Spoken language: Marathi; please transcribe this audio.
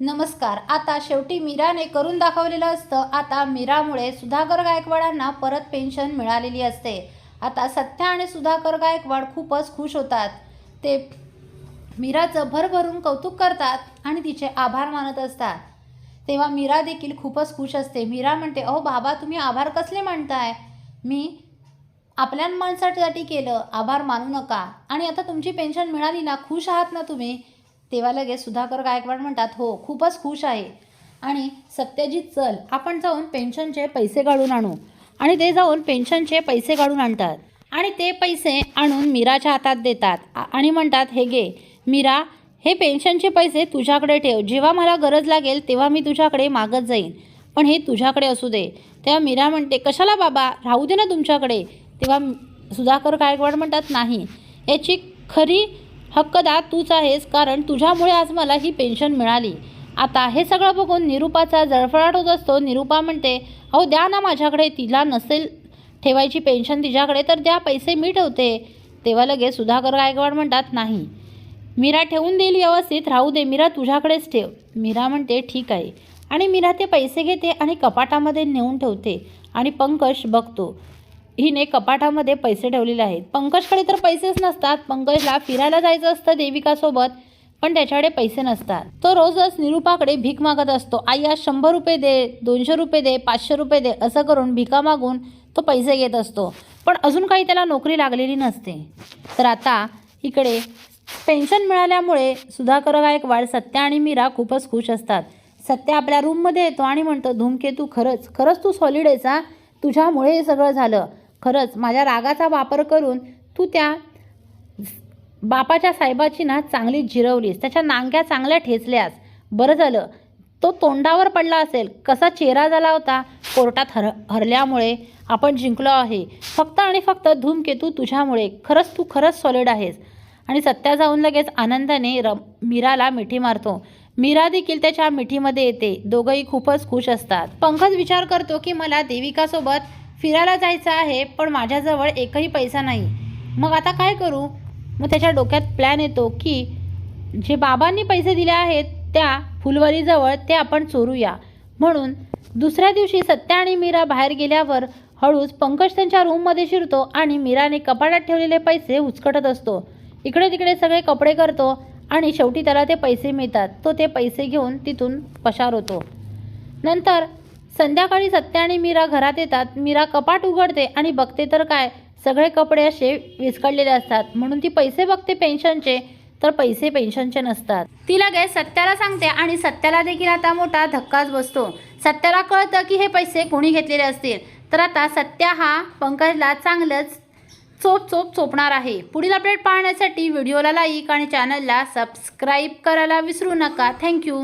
नमस्कार. आता शेवटी मीराने करून दाखवलेलं असतं. आता मीरामुळे सुधाकर गायकवाडांना परत पेन्शन मिळालेली असते. आता सत्या आणि सुधाकर गायकवाड खूपच खुश होतात. ते मीराचं भरभरून कौतुक करतात आणि तिचे आभार मानत असतात. तेव्हा मीरा देखील खूपच खुश असते. मीरा म्हणते अहो बाबा तुम्ही आभार कसले मानताय? मी आपल्या माणसासाठी केलं. आभार मानू नका. आणि आता तुमची पेन्शन मिळाली ना? खुश आहात ना तुम्ही? तेव्हा लगेच सुधाकर गायकवाड म्हणतात हो खूपच खुश आहे. आणि सत्यजित चल आपण जाऊन पेन्शनचे पैसे काढून आणू. आणि ते जाऊन पेन्शनचे पैसे काढून आणतात. आणि ते पैसे आणून मीराच्या हातात देतात. आणि म्हणतात हे घे मीरा हे पेन्शनचे पैसे तुझ्याकडे ठेव. जेव्हा मला गरज लागेल तेव्हा मी तुझ्याकडे मागत जाईन. पण हे तुझ्याकडे असू दे. तेव्हा मीरा म्हणते कशाला बाबा? राहू दे ना तुमच्याकडे. तेव्हा सुधाकर गायकवाड म्हणतात नाही. याची खरी हक्कदार तूच आहेस कारण तुझ्यामुळे आज मला ही पेन्शन मिळाली. आता हे सगळं बघून निरुपाचा जळफळाट होत असतो. निरुपा म्हणते अहो द्या ना माझ्याकडे तिला नसेल ठेवायची पेन्शन तिच्याकडे तर द्या पैसे मी ठेवते. तेव्हा लगेच सुधाकर गायकवाड म्हणतात नाही मीरा ठेवून देईल व्यवस्थित राहू दे मीरा तुझ्याकडेच ठेव. मीरा म्हणते ठीक आहे. आणि मीरा ते पैसे घेते आणि कपाटामध्ये नेऊन ठेवते आणि पंकज बघतो. हिने कपाटामध्ये पैसे ठेवलेले आहेत. पंकजकडे तर पैसेच नसतात. पंकजला फिरायला जायचं असतं देविकासोबत पण त्याच्याकडे पैसे नसतात. तो रोजच निरुपाकडे भीक मागत असतो. आई आज शंभर रुपये दे दोनशे रुपये दे पाचशे रुपये दे असं करून भिका मागून तो पैसे घेत असतो. पण अजून काही त्याला नोकरी लागलेली नसते. तर आता इकडे पेन्शन मिळाल्यामुळे सुधाकर गायकवाड सत्या आणि मीरा खूपच खुश असतात. सत्या आपल्या रूममध्ये येतो आणि म्हणतो धूमकेतू खरंच खरंच तू सॉलिड आहेस हा? तुझ्यामुळे हे सगळं झालं. खरंच माझ्या रागाचा वापर करून तू त्या बापाच्या साहेबाची ना चांगली जिरवलीस त्याच्या नांग्या चांगल्या ठेचल्यास. बरं झालं. तो तोंडावर पडला असेल. कसा चेहरा झाला होता? कोर्टात हर हरल्यामुळे आपण जिंकलो आहे. फक्त आणि फक्त धूमकेतू तुझ्यामुळे. खरंच तू खरंच सॉलिड आहेस. आणि सत्या जाऊन लगेच आनंदाने र मीराला मिठी मारतो. मीरा देखील त्याच्या मिठीमध्ये येते. दोघंही खूपच खुश असतात. पंकज विचार करतो की मला देविकासोबत फिरायला जायचं आहे पण माझ्याजवळ एकही पैसा नाही. मग आता काय करू? मग त्याच्या डोक्यात प्लॅन येतो की जे बाबांनी पैसे दिले आहेत त्या फुलवारीजवळ ते आपण चोरूया. म्हणून दुसऱ्या दिवशी सत्या आणि मीरा बाहेर गेल्यावर हळूच पंकज त्यांच्या रूममध्ये शिरतो आणि मीराने कपाटात ठेवलेले पैसे उचकटत असतो. इकडे तिकडे सगळे कपडे करतो आणि शेवटी त्याला ते पैसे मिळतात. तो ते पैसे घेऊन तिथून पशार होतो. नंतर संध्याकाळी सत्या आणि मीरा घरात येतात. मीरा कपाट उघडते आणि बघते तर काय? सगळे कपडे असे विस्कळलेले असतात. म्हणून ती पैसे बघते पेन्शनचे तर पैसे पेन्शनचे नसतात. ती लगेच सत्याला सांगते आणि सत्याला देखील आता मोठा धक्काच बसतो. सत्याला कळतं की हे पैसे कोणी घेतलेले असतील. तर आता सत्या हा पंकजला चांगलंच चोप चोप चोपणार आहे. पुढील अपडेट पाहण्यासाठी व्हिडिओला लाईक आणि चॅनलला सबस्क्राईब करायला विसरू नका. थँक्यू